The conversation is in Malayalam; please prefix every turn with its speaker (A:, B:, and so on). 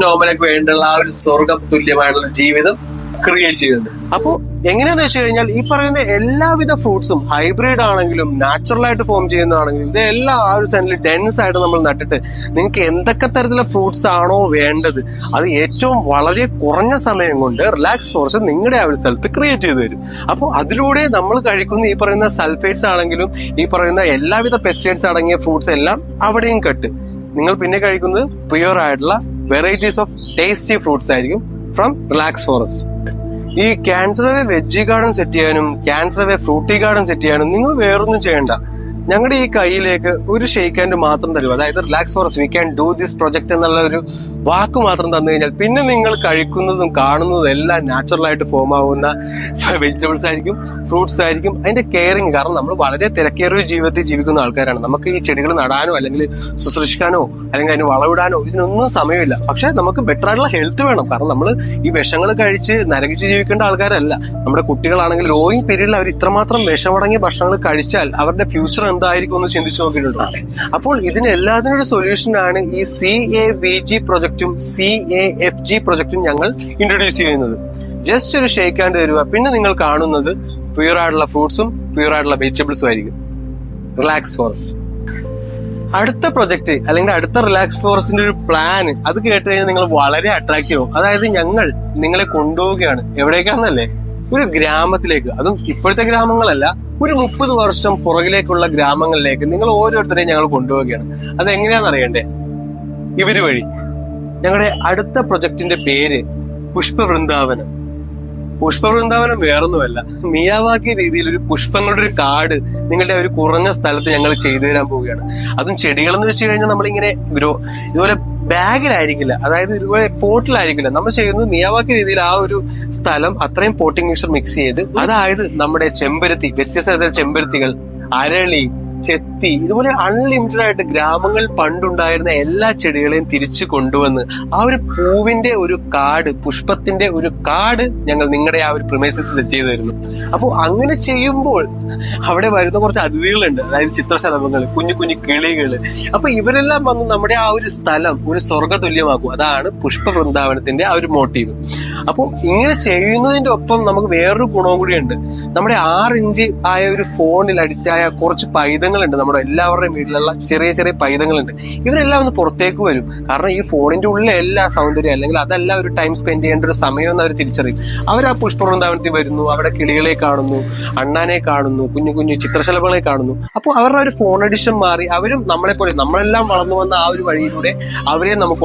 A: പൊന്നോമനക്ക് വേണ്ടിയുള്ള ആ ഒരു സ്വർഗം തുല്യമായിട്ടുള്ള ജീവിതം ക്രിയേറ്റ് ചെയ്യുന്നത് അപ്പോൾ എങ്ങനെയാന്ന് വെച്ച് കഴിഞ്ഞാൽ ഈ പറയുന്ന എല്ലാവിധ ഫ്രൂട്ട്സും ഹൈബ്രിഡ് ആണെങ്കിലും നാച്ചുറൽ ആയിട്ട് ഫോം ചെയ്യുന്നതാണെങ്കിലും ഇതെല്ലാം ആ ഒരു സെന്റിൽ ഡെൻസ് ആയിട്ട് നമ്മൾ നട്ടിട്ട് നിങ്ങൾക്ക് എന്തൊക്കെ തരത്തിലുള്ള ഫ്രൂട്ട്സ് ആണോ വേണ്ടത് അത് ഏറ്റവും വളരെ കുറഞ്ഞ സമയം കൊണ്ട് റിലാക്സ് ഫോർസ് നിങ്ങളുടെ ആ ഒരു സ്ഥലത്ത് ക്രിയേറ്റ് ചെയ്തു തരും. അപ്പോൾ അതിലൂടെ നമ്മൾ കഴിക്കുന്ന ഈ പറയുന്ന സൾഫേറ്റ്സ് ആണെങ്കിലും ഈ പറയുന്ന എല്ലാവിധ പെസ്റ്റൈഡ്സ് അടങ്ങിയ ഫ്രൂട്ട്സ് എല്ലാം അവിടെയും കട്ട്. നിങ്ങൾ പിന്നെ കഴിക്കുന്നത് പ്യുവർ ആയിട്ടുള്ള വെറൈറ്റീസ് ഓഫ് ടേസ്റ്റി ഫ്രൂട്ട്സ് ആയിരിക്കും ഫ്രം റിലാക്സ് ഫോറസ്റ്റ് ഈ ക്യാൻസർ വെജി ഗാർഡൻ സെറ്റ് ചെയ്യാനും cancer way fruity garden set ചെയ്യാനും നിങ്ങൾ വേറൊന്നും ചെയ്യണ്ട. ഞങ്ങളുടെ ഈ കയ്യിലേക്ക് ഒരു ഷെയ്ക്ക് ഹാൻഡ് മാത്രം തരും അതായത് relax forest we can do this project എന്നുള്ള ഒരു വാക്ക് മാത്രം തന്നു കഴിഞ്ഞാൽ പിന്നെ നിങ്ങൾ കഴിക്കുന്നതും കാണുന്നതും എല്ലാം നാച്ചുറൽ ആയിട്ട് ഫോം ആവുന്ന വെജിറ്റബിൾസ് ആയിരിക്കും ഫ്രൂട്ട്സ് ആയിരിക്കും അതിന്റെ കെയറിങ് കാരണം നമ്മൾ വളരെ തിരക്കേറിയ ഒരു ജീവിതത്തിൽ ജീവിക്കുന്ന ആൾക്കാരാണ്. നമുക്ക് ഈ ചെടികൾ നടാനോ അല്ലെങ്കിൽ ശുശ്രൂഷിക്കാനോ അല്ലെങ്കിൽ അതിന് വളവിടാനോ ഇതിനൊന്നും സമയമില്ല. പക്ഷെ നമുക്ക് ബെറ്റർ ആയിട്ടുള്ള ഹെൽത്ത് വേണം. കാരണം നമ്മൾ ഈ വിഷങ്ങൾ കഴിച്ച് നരകിച്ച് ജീവിക്കേണ്ട ആൾക്കാരല്ല. നമ്മുടെ കുട്ടികളാണെങ്കിൽ ലോയിങ് പീരീഡിൽ അവർ ഇത്രമാത്രം വിഷമടങ്ങിയ ഭക്ഷണങ്ങൾ കഴിച്ചാൽ അവരുടെ ഫ്യൂച്ചർ എന്തായിരിക്കും ഒന്ന് ചിന്തിച്ചു നോക്കിയിട്ടുണ്ടോ? അപ്പോൾ ഇതിന് എല്ലാത്തിനും ഒരു സൊല്യൂഷൻ ആണ് ഈ സി എ വി ജി പ്രൊജക്റ്റും സി എ എഫ് ജി പ്രൊജക്റ്റും ഞങ്ങൾ ഇൻട്രൊഡ്യൂസ് ചെയ്യുന്നത്. ജസ്റ്റ് ഒരു ഷേക്ക് ഹാൻഡ് തരിക പിന്നെ നിങ്ങൾ കാണുന്നത് പ്യൂർ ആയിട്ടുള്ള ഫ്രൂട്ട്സും പ്യൂർ ആയിട്ടുള്ള വെജിറ്റബിൾസും ആയിരിക്കും. റിലാക്സ് ഫോറസ്റ്റ് അടുത്ത പ്രൊജക്ട് അല്ലെങ്കിൽ അടുത്ത റിലാക്സ് ഫോറസ്റ്റിന്റെ ഒരു പ്ലാൻ അത് കേട്ട് കഴിഞ്ഞാൽ നിങ്ങൾ വളരെ അട്രാക്റ്റീവ് ആവും. അതായത് ഞങ്ങൾ നിങ്ങളെ കൊണ്ടുപോവുകയാണ്. എവിടേക്കാന്നല്ലേ? ഒരു ഗ്രാമത്തിലേക്ക് അതും ഇപ്പോഴത്തെ ഗ്രാമങ്ങളല്ല ഒരു മുപ്പത് വർഷം പുറകിലേക്കുള്ള ഗ്രാമങ്ങളിലേക്ക് നിങ്ങൾ ഓരോരുത്തരെയും ഞങ്ങൾ കൊണ്ടുപോവുകയാണ്. അത് എങ്ങനെയാണെന്ന് അറിയണ്ടേ? ഇവർ വഴി. ഞങ്ങളുടെ അടുത്ത പ്രൊജക്ടിന്റെ പേര് പുഷ്പവൃന്ദാവനം. പുഷ്പവൃന്ദാവനം വേറൊന്നുമല്ല. മിയാവാക്കി രീതിയിൽ ഒരു പുഷ്പങ്ങളുടെ ഒരു കാട് നിങ്ങളുടെ ഒരു കുറഞ്ഞ സ്ഥലത്ത് ഞങ്ങൾ ചെയ്തു തരാൻ പോവുകയാണ്. അതും ചെടികളെന്ന് വെച്ച് കഴിഞ്ഞാൽ നമ്മളിങ്ങനെ ഗ്രോ ഇതുപോലെ ബാഗിലായിരിക്കില്ല. അതായത് ഇതുപോലെ പോട്ടിലായിരിക്കില്ല. നമ്മൾ ചെയ്യുന്നത് മിയാവാക്കി രീതിയിൽ ആ ഒരു സ്ഥലം അത്രയും പോട്ടിംഗ് മിക്സർ മിക്സ് ചെയ്ത് അതായത് നമ്മുടെ ചെമ്പരത്തി വ്യത്യസ്ത ചെമ്പരത്തികൾ അരളി ചെത്തി. ഇതുപോലെ അൺലിമിറ്റഡ് ആയിട്ട് ഗ്രാമങ്ങൾ പണ്ടുണ്ടായിരുന്ന എല്ലാ ചെടികളെയും തിരിച്ചു കൊണ്ടുവന്ന് ആ ഒരു പൂവിന്റെ ഒരു കാട് പുഷ്പത്തിന്റെ ഒരു കാട് ഞങ്ങൾ നിങ്ങളുടെ ആ ഒരു പ്രിമൈസസിൽ ചെയ്തു തരുന്നു അപ്പോൾ അങ്ങനെ ചെയ്യുമ്പോൾ അവിടെ വരുന്ന കുറച്ച് അതിഥികളുണ്ട്. അതായത് ചിത്രശലഭങ്ങൾ കുഞ്ഞു കുഞ്ഞു കിളികൾ അപ്പൊ ഇവരെല്ലാം വന്ന് നമ്മുടെ ആ ഒരു സ്ഥലം ഒരു സ്വർഗ തുല്യമാക്കും അതാണ് പുഷ്പ വൃന്ദാവനത്തിന്റെ ആ ഒരു മോട്ടീവ് അപ്പോൾ ഇങ്ങനെ ചെയ്യുന്നതിന്റെ ഒപ്പം നമുക്ക് വേറൊരു ഗുണവും കൂടിയുണ്ട്. നമ്മുടെ ആറ് ഇഞ്ച് ആയ ഒരു ഫോണിൽ അഡിക്റ്റായ കുറച്ച് പൈതങ്ങളുണ്ട്. നമ്മുടെ എല്ലാവരുടെയും വീട്ടിലുള്ള ചെറിയ ചെറിയ പൈതങ്ങളുണ്ട്. ഇവരെല്ലാം ഒന്ന് പുറത്തേക്ക് വരും. കാരണം ഈ ഫോണിന്റെ ഉള്ളിലെ എല്ലാ സൗന്ദര്യം അല്ലെങ്കിൽ അതല്ല ഒരു ടൈം സ്പെൻഡ് ചെയ്യേണ്ട ഒരു സമയം എന്ന് അവർ തിരിച്ചറിയും. അവർ ആ പുഷ്പവൃന്ദാവനത്തിൽ വരുന്നു. അവിടെ കിളികളെ കാണുന്നു. അണ്ണാനെ കാണുന്നു. കുഞ്ഞു കുഞ്ഞു ചിത്രശലഭങ്ങളെ കാണുന്നു. അപ്പോൾ അവരുടെ ഒരു ഫോൺ അഡിഷൻ മാറി അവരും നമ്മളെ പോലെ നമ്മളെല്ലാം വളർന്നു വന്ന ആ ഒരു വഴിയിലൂടെ അവരെ നമുക്ക്